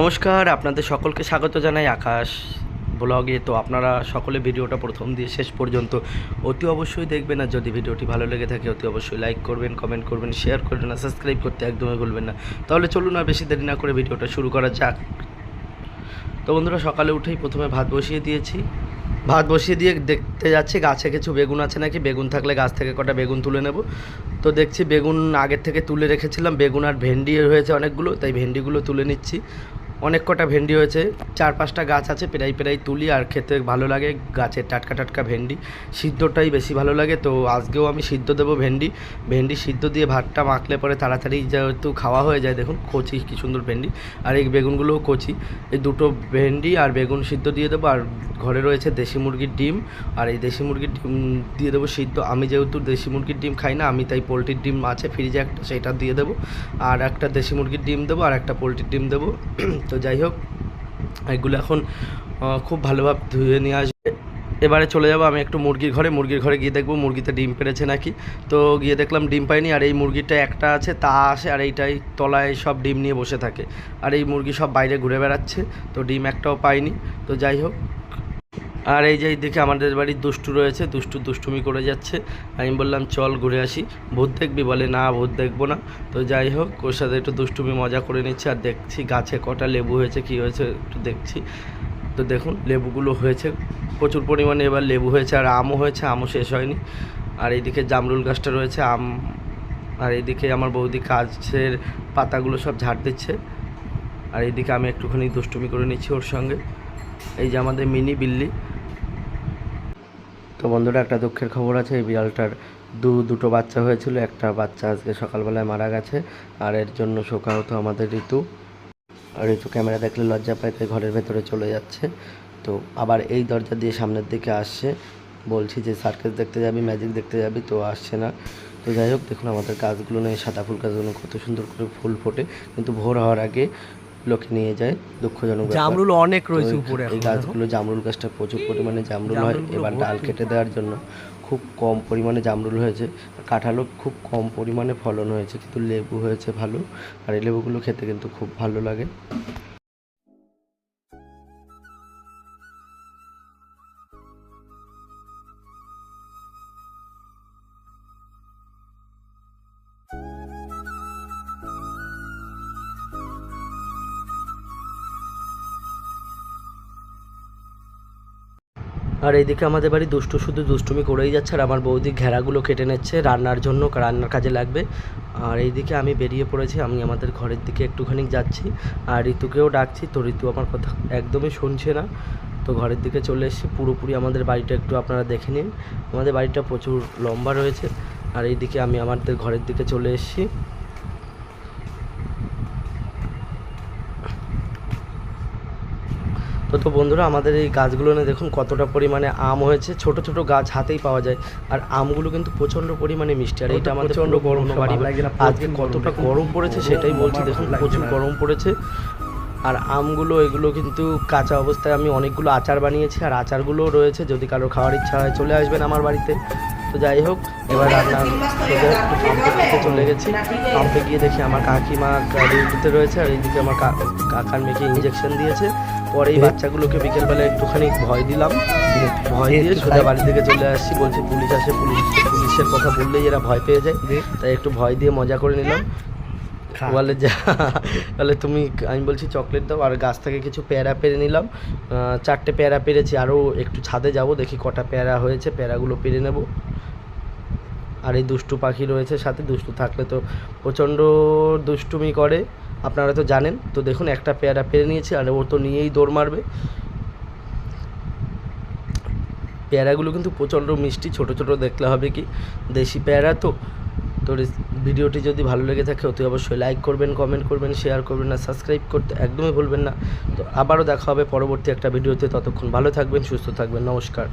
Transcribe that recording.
নমস্কার, আপনাদের সকলকে স্বাগত জানাই আকাশ ব্লগে। তো আপনারা সকলে ভিডিওটা প্রথম দিয়ে শেষ পর্যন্ত অতি অবশ্যই দেখবেন, আর যদি ভিডিওটি ভালো লেগে থাকে, অতি অবশ্যই লাইক করবেন, কমেন্ট করবেন, শেয়ার করবেন, আর সাবস্ক্রাইব করতে একদমই ভুলবেন না। তাহলে চলুন আর বেশি দেরি না করে ভিডিওটা শুরু করা যাক। তো বন্ধুরা, সকালে উঠেই প্রথমে ভাত বসিয়ে দিয়েছি। ভাত বসিয়ে দিয়ে দেখতে যাচ্ছি, গাছে কিছু বেগুন আছে নাকি? বেগুন থাকলে গাছ থেকে কটা বেগুন তুলে নেব। তো দেখছি বেগুন আগের থেকে তুলে রেখেছিলাম, বেগুন আর ভেন্ডি হয়েছে অনেকগুলো, তাই ভেন্ডিগুলো তুলে নিচ্ছি। অনেক কটা ভেন্ডি হয়েছে। চার পাঁচটা গাছ আছে প্রায় প্রায় তুলি, আর খেতে ভালো লাগে। গাছের টাটকা টাটকা ভেন্ডি। সিদ্ধটাই বেশি ভালো লাগে, তো আজকেও আমি সিদ্ধ দেবো ভেন্ডি। ভেন্ডি সিদ্ধ দিয়ে ভাতটা মাখলে পরে তাড়াতাড়ি যেহেতু খাওয়া হয়ে যায়, দেখুন কচি কী সুন্দর ভেন্ডি। আর এই বেগুনগুলোও কচি। এই দুটো ভেন্ডি আর বেগুন সিদ্ধ দিয়ে দেবো। আর ঘরে রয়েছে দেশি মুরগির ডিম। আর এই দেশি মুরগির ডিম দিয়ে দেবো সিদ্ধ। আমি যেহেতু দেশি মুরগির ডিম খাই না, আমি তাই পোলট্রির ডিম আছে, ফ্রিজে একটা, সেটা দিয়ে দেবো। আর একটা দেশি মুরগির ডিম দেবো, আর একটা পোলট্রির ডিম দেবো। তো যাই হোক, এগুলো এখন খুব ভালোভাবে ধুয়ে নিয়ে আসবে। এবারে চলে যাব আমি একটু মুরগির ঘরে। মুরগির ঘরে গিয়ে দেখব মুরগিতে ডিম পেরেছে নাকি। তো গিয়ে দেখলাম ডিম পাইনি আর এই মুরগিটা একটা আছে, তা আসে আর এইটাই তলায় সব ডিম নিয়ে বসে থাকে। আর এই মুরগি সব বাইরে ঘুরে বেড়াচ্ছে, তো ডিম একটাও পাইনি তো যাই হোক আর এই যে এইদিকে আমাদের বাড়ির দুষ্টু রয়েছে, দুষ্টু দুষ্টুমি করে যাচ্ছে। আমি বললাম, চল ঘুরে আসি। ভূত দেখবি? বলে, না, ভূত দেখব না। তো যাই হোক, ওর সাথে একটু দুষ্টুমি মজা করে নিচ্ছি আর দেখছি গাছে কটা লেবু হয়েছে, কী হয়েছে একটু দেখছি। তো দেখুন, লেবুগুলো হয়েছে প্রচুর পরিমাণে। এবার লেবু হয়েছে আর আমও হয়েছে, আমও শেষ হয়নি। আর এইদিকে জামরুল গাছটা রয়েছে, আম। আর এইদিকে আমার বৌদি কাছের পাতাগুলো সব ঝাড় দিচ্ছে। আর এইদিকে আমি একটুখানি দুষ্টুমি করে নিচ্ছি ওর সঙ্গে। এই যে আমাদের মিনি বিল্লি। তো বন্ধুরা, একটা দুঃখের খবর আছে। এই বিড়ালটার দু, দুটো বাচ্চা হয়েছিল। একটা বাচ্চা আজকে সকালবেলায় মারা গেছে, আর এর জন্য শোকাহত আমাদের ঋতু। আর ঋতু ক্যামেরা দেখলে লজ্জা পায়, তাই ঘরের ভেতরে চলে যাচ্ছে। তো আবার এই দরজা দিয়ে সামনের দিকে আসছে। বলছি যে, সার্কাস দেখতে যাবি, ম্যাজিক দেখতে যাবি? তো আসছে না। তো যাই হোক, দেখুন আমাদের গাছগুলো নেই সাদা ফুল গাছগুলো কত সুন্দর করে ফুল ফোটে। কিন্তু ভোর হওয়ার আগে লোকে নিয়ে যায় দুঃখজনক জামরুল অনেক রয়েছে উপরে এই গাছগুলো জামরুল গাছটা প্রচুর পরিমাণে জামরুল হয়। এবার ডাল কেটে দেওয়ার জন্য খুব কম পরিমাণে জামরুল হয়েছে। কাঁঠালও খুব কম পরিমাণে ফলন হয়েছে কিন্তু লেবু হয়েছে ভালো। আর এই লেবুগুলো খেতে কিন্তু খুব ভালো লাগে। আর এইদিকে আমাদের বাড়ি দুষ্টু শুধু দুষ্টুমি করেই যাচ্ছে আর আমার বৌদি ঘেরাগুলো কেটে নিচ্ছে, রান্নার জন্য রান্নার কাজে লাগবে। আর এইদিকে আমি বেরিয়ে পড়েছি, আমি আমাদের ঘরের দিকে একটুখানি যাচ্ছি। আর ঋতুকেও ডাকছি, তো ঋতু আমার কথা একদমই শুনছে না। তো ঘরের দিকে চলে এসেছি, পুরোপুরি আমাদের বাড়িটা একটু আপনারা দেখে নিন। আমাদের বাড়িটা প্রচুর লম্বা রয়েছে। আর এইদিকে আমি আমাদের ঘরের দিকে চলে এসেছি। তো বন্ধুরা আমাদের এই গাছগুলো নিয়ে দেখুন কতটা পরিমাণে আম হয়েছে। ছোট ছোট গাছ হাতেই পাওয়া যায়। আর আমগুলো কিন্তু প্রচণ্ড পরিমাণে মিষ্টি। আর এইটা আমাদের প্রচণ্ড গরম, বাড়ি না, আজকে কতটা গরম। পড়েছে সেটাই বলছি। দেখুন প্রচুর গরম পড়েছে। আর আমগুলো এগুলো কিন্তু কাঁচা অবস্থায় আমি অনেকগুলো আচার বানিয়েছি। আর আচারগুলোও রয়েছে। যদি কারও খাওয়ার ইচ্ছা হয় চলে আসবেন আমার বাড়িতে। তো যাই হোক এবার রান্না সোজা একটু পাম্পের দিকে চলে গেছি। পাম্পে গিয়ে দেখি আমার কাকিমা ডিউটিতে রয়েছে আর এইদিকে আমার কাকার মেয়েকে ইঞ্জেকশন দিয়েছে। পরে এই বাচ্চাগুলোকে বিকেলবেলা একটুখানি ভয় দিলাম। ভয় দিয়ে সোজা বাড়ি থেকে চলে আসছি। বলছি পুলিশ আসে পুলিশ পুলিশের কথা বললেই এরা ভয় পেয়ে যায়। তাই একটু ভয় দিয়ে মজা করে নিলাম। বলে যা তাহলে তুমি আমি বলছি চকলেট দাও। আর গাছ থেকে কিছু পেয়ারা পেরে নিলাম। চারটে পেয়ারা পেরেছি। আরও একটু ছাদে যাব দেখি কটা পেয়ারা হয়েছে পেয়ারাগুলো পেরে নেব। আর এই দুষ্টু পাখি রয়েছে সাথে, দুষ্টু থাকলে তো প্রচণ্ড দুষ্টুমি করে, আপনারা তো জানেন। তো দেখুন, একটা পেয়ারা পেরে নিয়েছে, আর ও তো নিয়েই দৌড় মারবে। পেয়ারাগুলো কিন্তু প্রচণ্ড মিষ্টি, ছোট ছোট দেখলে হবে কি? দেশি পেয়ারা তো। তো ভিডিওটি যদি ভালো লেগে থাকে, অতি অবশ্যই লাইক করবেন কমেন্ট করবেন শেয়ার করবেন না সাবস্ক্রাইব করতে একদমই ভুলবেন না। তো আবারও দেখা হবে পরবর্তী একটা ভিডিওতে। ততক্ষণ ভালো থাকবেন, সুস্থ থাকবেন। নমস্কার।